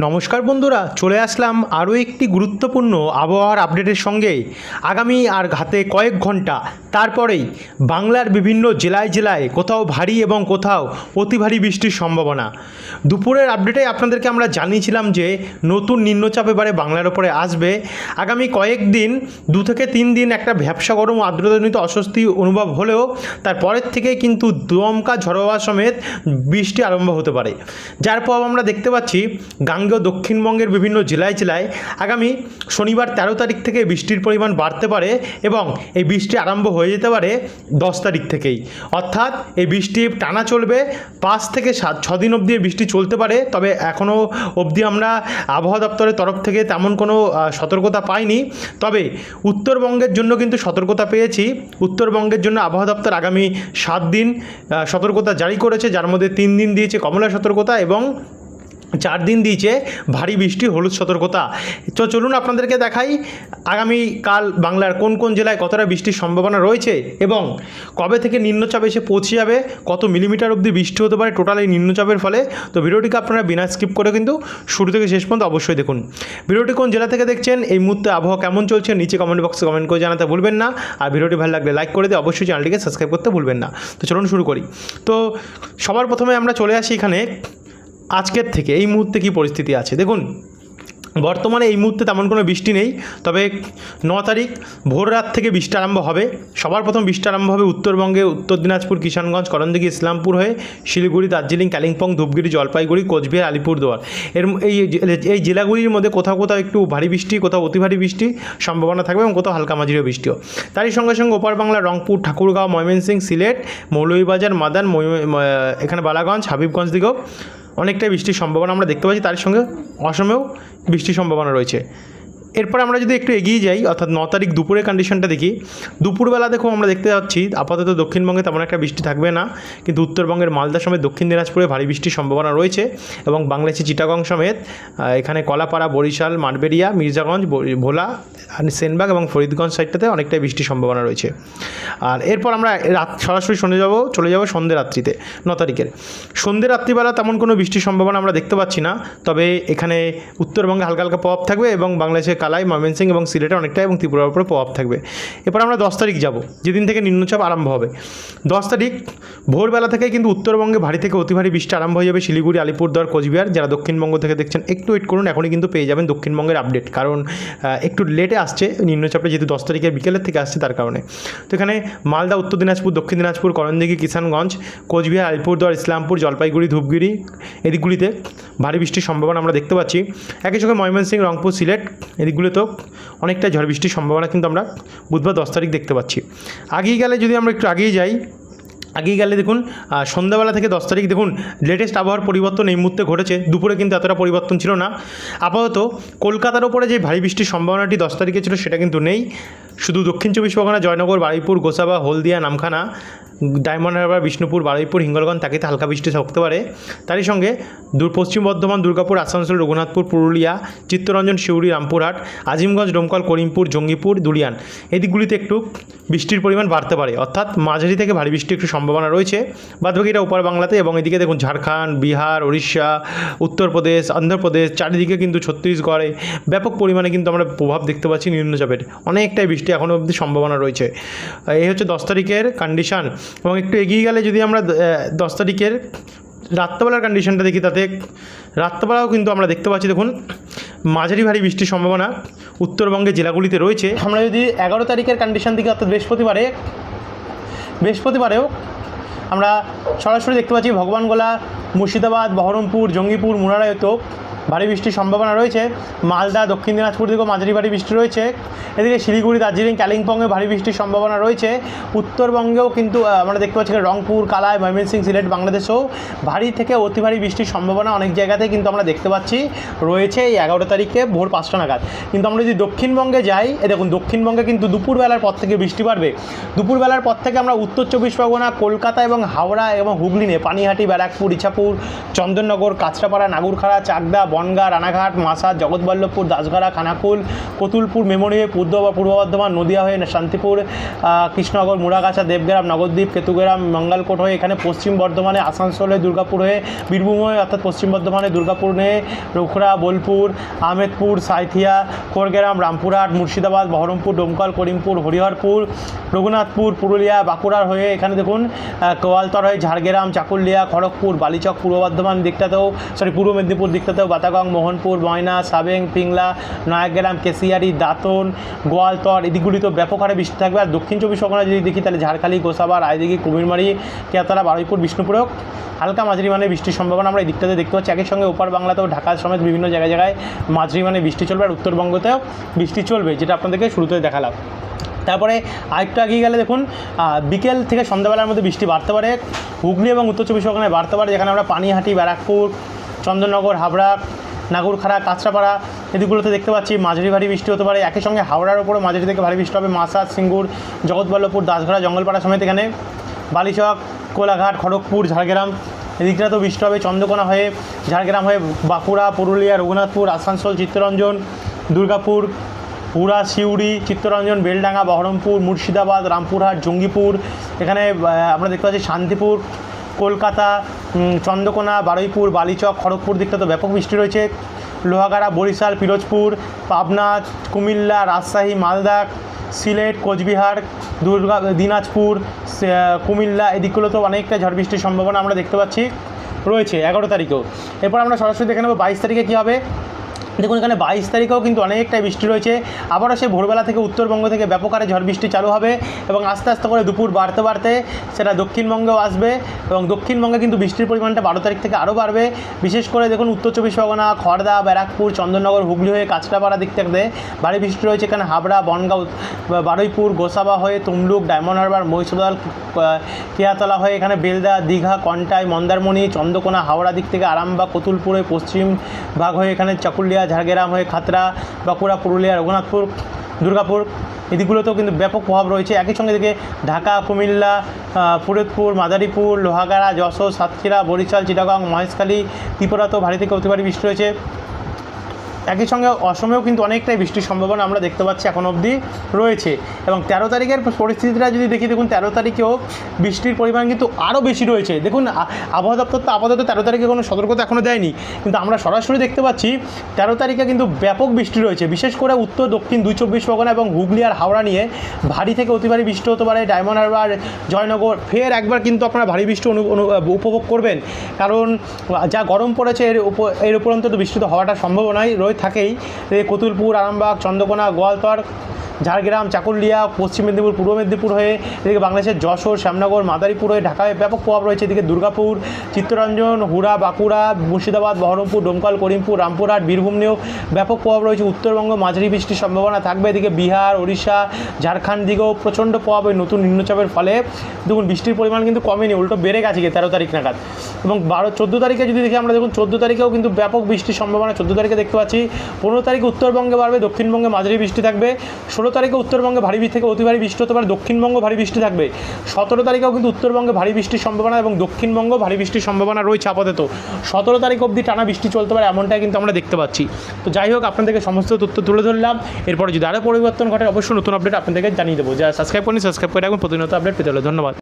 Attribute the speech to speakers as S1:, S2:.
S1: নমস্কার বন্ধুরা, চলে আসলাম আরও একটি গুরুত্বপূর্ণ আবহাওয়ার আপডেটের সঙ্গে। আগামী আর ঘাতে কয়েক ঘণ্টা, তারপরেই বাংলার বিভিন্ন জেলায় জেলায় কোথাও ভারী এবং কোথাও অতি ভারী বৃষ্টির সম্ভাবনা। দুপুরের আপডেটে আপনাদেরকে আমরা জানিয়েছিলাম যে, নতুন নিম্নচাপ এবারে বাংলার ওপরে আসবে। আগামী কয়েকদিন দু থেকে তিন দিন একটা ভ্যাবসা গরম, আর্দ্রতাজনিত অস্বস্তি অনুভব হলেও তারপরের থেকে কিন্তু দমকা ঝড়োয়া সমেত বৃষ্টি আরম্ভ হতে পারে। যার প্রভাব আমরা দেখতে পাচ্ছি গাঙ্গেয় দক্ষিণবঙ্গের বিভিন্ন জেলায় জেলায় আগামী শনিবার তেরো তারিখ থেকে বৃষ্টির পরিমাণ বাড়তে পারে এবং এই বৃষ্টি আরম্ভ হয়ে যেতে পারে দশ তারিখ থেকেই। অর্থাৎ এই বৃষ্টি টানা চলবে, পাঁচ থেকে সাত, ছ দিন অবধি বৃষ্টি চলতে পারে, তবে এখনও অবধি আমরা আবহাওয়া দপ্তরের তরফ থেকে তেমন কোনো সতর্কতা পাইনি। তবে উত্তরবঙ্গের জন্য কিন্তু সতর্কতা পেয়েছি। উত্তরবঙ্গের জন্য আবহাওয়া দপ্তর আগামী সাত দিন সতর্কতা জারি করেছে, যার মধ্যে তিন দিন দিয়েছে কমলা সতর্কতা এবং চার দিন দিয়েছে, ভারী বৃষ্টি, হলুদ সতর্কতা। তো চলুন আপনাদেরকে দেখাই আগামী কাল বাংলার কোন কোন জেলায় কতটা বৃষ্টির সম্ভাবনা রয়েছে এবং কবে থেকে নিম্নচাপ এসে পৌঁছে যাবে, কত মিলিমিটার অবধি বৃষ্টি হতে পারে টোটাল এই নিম্নচাপের ফলে। তো ভিডিওটিকে আপনারা বিনা স্কিপ করে কিন্তু শুরু থেকে শেষ পর্যন্ত অবশ্যই দেখুন। ভিডিওটি কোন জেলা থেকে দেখছেন, এই মুহূর্তে আবহাওয়া কেমন চলছে, নিচে কমেন্ট বক্সে কমেন্ট করে জানাতে ভুলবেন না। আর ভিডিওটি ভালো লাগলে লাইক করে দিয়ে অবশ্যই চ্যানেলটিকে সাবস্ক্রাইব করতে ভুলবেন না। তো চলুন শুরু করি। তো সবার প্রথমে আমরা চলে আসি এখানে আজকের থেকে এই মুহূর্তে কী পরিস্থিতি আছে? দেখুন, বর্তমানে এই মুহূর্তে তেমন কোনো বৃষ্টি নেই, তবে ন তারিখ ভোর রাত থেকে বৃষ্টি আরম্ভ হবে। সবার প্রথম বৃষ্টি আরম্ভ হবে উত্তরবঙ্গে, উত্তর দিনাজপুর, কিষানগঞ্জ, করণদিঘি, ইসলামপুর হয়ে শিলিগুড়ি, দার্জিলিং, কালিম্পং, ধূপগুড়ি, জলপাইগুড়ি, কোচবিহার, আলিপুরদুয়ার। এর এই এই জেলাগুলির মধ্যে কোথাও কোথাও একটু ভারী বৃষ্টি, কোথাও অতি ভারী বৃষ্টি সম্ভাবনা থাকবে এবং কোথাও হালকা মাঝারিও বৃষ্টিও। তারই সঙ্গে সঙ্গে ওপার বাংলা, রংপুর, ঠাকুরগাঁও, ময়মনসিংহ, সিলেট, মৌলভীবাজার, মাদান এখানে বালাগঞ্জ, হাবিবগঞ্জ দিকেও অনেকটাই বৃষ্টির সম্ভাবনা আমরা দেখতে পাচ্ছি। তার সঙ্গে অসমেও বৃষ্টির সম্ভাবনা রয়েছে। এরপর আমরা যদি একটু এগিয়ে যাই, অর্থাৎ ন তারিখ দুপুরের কন্ডিশনটা দেখি। দুপুরবেলা দেখো আমরা দেখতে পাচ্ছি আপাতত দক্ষিণবঙ্গে তেমন একটা বৃষ্টি থাকবে না, কিন্তু উত্তরবঙ্গের মালদা সমেত দক্ষিণ দিনাজপুরে ভারী বৃষ্টির সম্ভাবনা রয়েছে এবং বাংলাদেশি চিটাগং সমেত এখানে কলাপাড়া, বরিশাল মানবেরিয়া মির্জাগঞ্জ ভোলা সেনবাগ এবং ফরিদগঞ্জ সাইডটাতে অনেকটাই বৃষ্টির সম্ভাবনা রয়েছে। আর এরপর আমরা রাত, সরাসরি শুনে যাব, চলে যাব সন্ধ্যে রাত্রিতে, ন তারিখের। সন্ধ্যে রাত্রিবেলা তেমন কোনো বৃষ্টির সম্ভাবনা আমরা দেখতে পাচ্ছি না, তবে এখানে উত্তরবঙ্গে হালকা হালকা প্রভাব থাকবে এবং বাংলাদেশের কালাই, ময়মনসিংহ এবং সিলেটে অনেকটা এবং ত্রিপুরার উপরে প্রভাব থাকবে। এরপর আমরা দশ তারিখ যাব, যেদিন থেকে নিম্নচাপ আরম্ভ হবে। দশ তারিখ, ভোরবেলা থেকে কিন্তু উত্তরবঙ্গে ভারী থেকে অতি ভারী বৃষ্টি আরম্ভ হয়ে যাবে শিলিগুড়ি, আলিপুরদুয়ার, কোচবিহার। যারা দক্ষিণবঙ্গ থেকে দেখছেন, একটু ওয়েট করুন, এখনই কিন্তু পেয়ে যাবেন দক্ষিণবঙ্গের আপডেট কারণ একটু লেটে আসছে, নিম্নচাপটা যেহেতু দশ তারিখের বিকেলের থেকে আসছে তার কারণে। তো এখানে মালদা, উত্তর দিনাজপুর, দক্ষিণ দিনাজপুর, করণদিঘি, কিষানগঞ্জ, কোচবিহার, আলিপুরদুয়ার, ইসলামপুর, জলপাইগুড়ি, ধূপগুড়ি এদিকগুলিতে ভারী বৃষ্টির সম্ভাবনা আমরা দেখতে পাচ্ছি। একই সঙ্গে ময়মনসিংহ, রংপুর, সিলেট এদিকগুলিতেও অনেকটা ঝড় বৃষ্টির সম্ভাবনা কিন্তু আমরা বুধবার দশ তারিখ দেখতে পাচ্ছি। আগেই গেলে যদি আমরা একটু আগেই যাই, আগেই গেলে দেখুন সন্ধ্যাবেলা থেকে দশ তারিখ দেখুন লেটেস্ট আবহাওয়ার পরিবর্তন এই মুহূর্তে ঘটেছে। দুপুরে কিন্তু এতটা পরিবর্তন ছিল না। আপাতত কলকাতার ওপরে যে ভারী বৃষ্টির সম্ভাবনাটি দশ তারিখে ছিল সেটা কিন্তু নেই। শুধু দক্ষিণ চব্বিশ পরগনা, জয়নগর, বারুইপুর, গোসাবা, হলদিয়া, নামখানা ডায়মন্ড হারবার, বিষ্ণুপুর, বারুইপুর, হিঙ্গলগঞ্জ তাকিতে হালকা বৃষ্টি থাকতে পারে। তারই সঙ্গে দূর পশ্চিম বর্ধমান, দুর্গাপুর, আসানসোল, রঘুনাথপুর, পুরুলিয়া, চিত্তরঞ্জন, শিউরি, রামপুরহাট, আজিমগঞ্জ, ডোমকল, করিমপুর, জঙ্গিপুর, দুলিয়ান। এই দিকগুলিতে একটু বৃষ্টির পরিমাণ বাড়তে পারে। অর্থাৎ মাঝারি থেকে ভারী বৃষ্টির একটু সম্ভাবনা রয়েছে। বাদবাকিটা ওপার বাংলাতে এবং এদিকে দেখুন ঝাড়খণ্ড, বিহার, উড়িষ্যা, উত্তরপ্রদেশ, অন্ধ্রপ্রদেশ, চারিদিকে কিন্তু ছত্তিশগড়ে ব্যাপক পরিমাণে কিন্তু আমরা প্রভাব দেখতে পাচ্ছি নিম্নচাপের। অনেকটাই বৃষ্টি এখনও অবধি সম্ভাবনা রয়েছে। এই হচ্ছে দশ তারিখের কন্ডিশন এবং একটু এগিয়ে গেলে যদি আমরা দশ তারিখের রাত্রবেলার কন্ডিশনটা দেখি, তাতে রাত্রবেলাও কিন্তু আমরা দেখতে পাচ্ছি, দেখুন, মাঝারি ভারী বৃষ্টির সম্ভাবনা উত্তরবঙ্গের জেলাগুলিতে রয়েছে। আমরা যদি এগারো তারিখের কন্ডিশন দিকে অর্থাৎ বৃহস্পতিবারে, বৃহস্পতিবারেও আমরা সরাসরি দেখতে পাচ্ছি ভগবানগোলা, মুর্শিদাবাদ, বহরমপুর, জঙ্গিপুর মুরারায়তেও ভারী বৃষ্টির সম্ভাবনা রয়েছে। মালদা, দক্ষিণ দিনাজপুর দিকেও মাঝারি ভারী বৃষ্টি রয়েছে। এদিকে শিলিগুড়ি, দার্জিলিং কালিম্পংয়ে ভারী বৃষ্টির সম্ভাবনা রয়েছে। উত্তরবঙ্গেও কিন্তু আমরা দেখতে পাচ্ছি রংপুর, কালাই, ময়মনসিংহ, সিলেট, বাংলাদেশেও ভারী থেকে অতি ভারী বৃষ্টির সম্ভাবনা অনেক জায়গাতে কিন্তু আমরা দেখতে পাচ্ছি। রয়েছে এই এগারো তারিখে ভোর পাঁচটা নাগাদ। কিন্তু আমরা যদি দক্ষিণবঙ্গে যাই, এ দেখুন, দক্ষিণবঙ্গে কিন্তু দুপুরবেলার পর থেকে বৃষ্টি বাড়বে। দুপুরবেলার পর থেকে আমরা উত্তর চব্বিশ পরগনা, কলকাতা এবং হাওড়া এবং হুগলি নিয়ে পানিহাটি, ব্যারাকপুর, ইছাপুর, চন্দননগর, কাঁচরাপাড়া, নাগুরখাড়া, চাকদা বনগাঁ, রানাঘাট, মাসা, জগৎবল্লভপুর, দাসগাড়া, খানাকুল কতুলপুর মেমোরি হয়ে পূর্ব পূর্ব বর্ধমান, নদিয়া হয়ে শান্তিপুর কৃষ্ণনগর মুড়াগাছা দেবগ্রাম, নগরদ্বীপ, কেতুগ্রাম, মঙ্গলকোট হয়ে এখানে পশ্চিম বর্ধমানে আসানসোল হয়ে দুর্গাপুর হয়ে বীরভূম হয়ে অর্থাৎ পশ্চিম বর্ধমানে দুর্গাপুর হয়ে রুখরা, বোলপুর, আহমেদপুর, সাঁইথিয়া খড়গ্রাম রামপুরহাট, মুর্শিদাবাদ, বহরমপুর, ডোমকল, করিমপুর, হরিহরপুর, রঘুনাথপুর, পুরুলিয়া, বাঁকুড়ার হয়ে এখানে দেখুন কোয়ালতর হয়ে ঝাড়গ্রাম, চাকুলিয়া, খড়গপুর, বালিচক, পূর্ব বর্ধমান দিকটাতেও সরি পূর্ব মেদিনীপুর দিকটাতেও বাতাগং মোহনপুর, ময়না, সাবেং, পিংলা, নয়াগ্রাম, কেশিয়ারি, দাঁতন, গোয়ালতর এদিকগুলিতেও ব্যাপক হারে বৃষ্টি থাকবে। আর দক্ষিণ চব্বিশ পরগনা যদি দেখি, তাহলে ঝাড়খালি গোসাবা রায়দিঘি, কুমিরমারি কেতলা বারুইপুর, বিষ্ণুপুরেও হালকা মাঝারি মানে বৃষ্টির সম্ভাবনা আমরা এই দিকটাতে দেখতে পাচ্ছি। একই সঙ্গে ওপার বাংলাতেও ঢাকা সমেত বিভিন্ন জায়গায় জায়গায় মাঝারি মানে বৃষ্টি চলবে আর উত্তরবঙ্গতেও বৃষ্টি চলবে, যেটা আপনাদেরকে শুরুতে দেখালাম। তারপরে আরেকটু এগিয়ে গেলে দেখুন বিকেল থেকে সন্ধ্যাবেলার মধ্যে বৃষ্টি বাড়তে পারে। হুগলি এবং উত্তর চব্বিশ পরগনায় বাড়তে পারে, যেখানে আমরা পানিহাটি, ব্যারাকপুর চন্দননগর, হাবড়া, নাগরখাড়া, কাঁচরাপাড়া এদিকগুলোতে দেখতে পাচ্ছি মাঝারি ভারী বৃষ্টি হতে পারে। একই সঙ্গে হাওড়ার ওপরও মাঝারি থেকে ভারী বৃষ্টি হবে। মাসাদ সিঙ্গুর, জগৎবল্লভপুর, দাসঘড়া, জঙ্গলপাড়া সমেত এখানে। বালিচক, কোলাঘাট, খড়গপুর, ঝাড়গ্রাম এদিকটা তো বৃষ্টি হবে। চন্দ্রকোনা হয়ে ঝাড়গ্রাম হয়ে বাঁকুড়া, পুরুলিয়া, রঘুনাথপুর, আসানসোল, চিত্তরঞ্জন, দুর্গাপুর হুড়া সিউড়ি, চিত্তরঞ্জন, বেলডাঙ্গা, বহরমপুর, মুর্শিদাবাদ, রামপুরহাট, জঙ্গিপুর। এখানে আমরা দেখতে পাচ্ছি শান্তিপুর কলকাতা চন্দ্রকোনা, বারুইপুর, বালিচক, খড়গপুর দিকটা তো ব্যাপক বৃষ্টি রয়েছে। লোহাগাড়া, বরিশাল, পিরোজপুর, পাবনা, কুমিল্লা, রাজশাহী, মালদা, সিলেট, কোচবিহার, দুর্গা, দিনাজপুর কুমিল্লা এদিকগুলোতেও অনেকটা ঝড় বৃষ্টির সম্ভাবনা আমরা দেখতে পাচ্ছি। রয়েছে, এগারো তারিখেও। এরপর আমরা সরাসরি দেখে নেব বাইশ তারিখে কী হবে। দেখুন, এখানে বাইশ তারিখেও কিন্তু অনেকটাই বৃষ্টি রয়েছে। আবারও সে ভোরবেলা থেকে উত্তরবঙ্গ থেকে ব্যাপক হারে ঝড় বৃষ্টি চালু হবে এবং আস্তে আস্তে করে দুপুর বাড়তে বাড়তে সেটা দক্ষিণবঙ্গেও আসবে এবং দক্ষিণবঙ্গে কিন্তু বৃষ্টির পরিমাণটা বারো তারিখ থেকে আরও বাড়বে। বিশেষ করে দেখুন, উত্তর চব্বিশ পরগনা, খড়দা, ব্যারাকপুর, চন্দননগর, হুগলি হয়ে কাঁচরাপাড়া দিক থেকে ভারী বৃষ্টি রয়েছে। এখানে হাবড়া, বনগাঁও বারুইপুর, গোসাবা হয়ে তমলুক, ডায়মন্ড হারবার মহিষদল কেয়াতলা হয়ে এখানে বেলদা, দীঘা, কন্টাই, মন্দারমণি, চন্দ্রকোনা, হাওড়া দিক থেকে আরামবাগ, কতুলপুরে পশ্চিম ভাগ হয়ে এখানে চাকুলিয়া ঝাড়গ্রাম হয়ে খাতড়া, বাঁকুড়া, পুরুলিয়া, রঘুনাথপুর, দুর্গাপুর এদিকগুলোতেও কিন্তু ব্যাপক প্রভাব রয়েছে। একই সঙ্গে এদিকে ঢাকা, কুমিল্লা ফরিদপুর, মাদারীপুর, লোহাগাড়া, যশোর, সাতক্ষীরা, বরিশাল, চিটাগাং, মহেশখালী, ত্রিপুরাতেও ভারী থেকে অতি ভারী বৃষ্টি রয়েছে। একই সঙ্গে অসমেও কিন্তু অনেকটাই বৃষ্টির সম্ভাবনা আমরা দেখতে পাচ্ছি এখন অবধি রয়েছে। এবং তেরো তারিখের পরিস্থিতিটা যদি দেখি, দেখুন, তেরো তারিখেও বৃষ্টির পরিমাণ কিন্তু আরও বেশি রয়েছে। দেখুন আবহাওয়া দপ্তর তো আপাতত তেরো তারিখে কোনো সতর্কতা এখনও দেয়নি। কিন্তু আমরা সরাসরি দেখতে পাচ্ছি, তেরো তারিখে কিন্তু ব্যাপক বৃষ্টি রয়েছে। বিশেষ করে উত্তর, দক্ষিণ, দুই চব্বিশ পরগনা এবং হুগলি আর হাওড়া নিয়ে ভারী থেকে অতি ভারী বৃষ্টি হতে পারে। ডায়মন্ড হারবার, জয়নগর, ফের একবার কিন্তু আপনারা ভারী বৃষ্টি উপভোগ করবেন। কারণ যা গরম পড়েছে, এর উপর, এর উপরন্ত বৃষ্টি তো হওয়াটা সম্ভাবনাই রয়ে থাকেই। কতুলপুর আরামবাগ চন্দ্রকোনা গোয়ালতর ঝাড়গ্রাম, চাকুলিয়া, পশ্চিম মেদিনীপুর, পূর্ব মেদিনীপুর হয়ে এদিকে বাংলাদেশের যশোর, শ্যামনগর, মাদারীপুর হয়ে ঢাকায় ব্যাপক প্রভাব রয়েছে। এদিকে দুর্গাপুর, চিত্তরঞ্জন, হুড়া, বাঁকুড়া, মুর্শিদাবাদ, বহরমপুর ডোমকল করিমপুর, রামপুরহাট, বীরভূম নিয়েও ব্যাপক প্রভাব রয়েছে। উত্তরবঙ্গ, মাঝারি বৃষ্টির সম্ভাবনা থাকবে। এদিকে বিহার, ওড়িশা, ঝাড়খণ্ড দিকেও প্রচণ্ড প্রভাব ওই নতুন নিম্নচাপের ফলে। দেখুন, বৃষ্টির পরিমাণ কিন্তু কমেনি, উল্টো বেড়ে গেছে তেরো তারিখ নাগাদ। এবং বারো, চোদ্দ তারিখে যদি দেখি আমরা, দেখুন, চোদ্দ তারিখেও কিন্তু ব্যাপক বৃষ্টির সম্ভাবনা, চোদ্দ তারিখে দেখতে পাচ্ছি। পনেরো তারিখে উত্তরবঙ্গে বাড়বে, দক্ষিণবঙ্গে মাঝারি বৃষ্টি থাকবে। ষোলো তারিখে উত্তরবঙ্গে ভারী বৃষ্টি থেকে অতি ভারী বৃষ্টি হতে পারে, দক্ষিণবঙ্গ ভারী বৃষ্টি থাকবে। সতেরো তারিখেও কিন্তু উত্তরবঙ্গে ভারী বৃষ্টির সম্ভাবনা এবং দক্ষিণবঙ্গ ভারী বৃষ্টির সম্ভাবনা রয়েছে আপাতত। সতেরো তারিখ অবধি টানা বৃষ্টি চলতে পারে এমনটাই কিন্তু আমরা দেখতে পাচ্ছি। তো যাই হোক, আপনাদেরকে সমস্ত তথ্য তুলে ধরলাম। এরপরে যদি আরও পরিবর্তন ঘটে, অবশ্যই নতুন আপডেট আপনাদেরকে জানিয়ে দেবো। যারা সাবস্ক্রাইব করেন সাবস্ক্রাইব করে রাখুন। প্রতিনিয়ত আপডেট পেতে হলে ধন্যবাদ।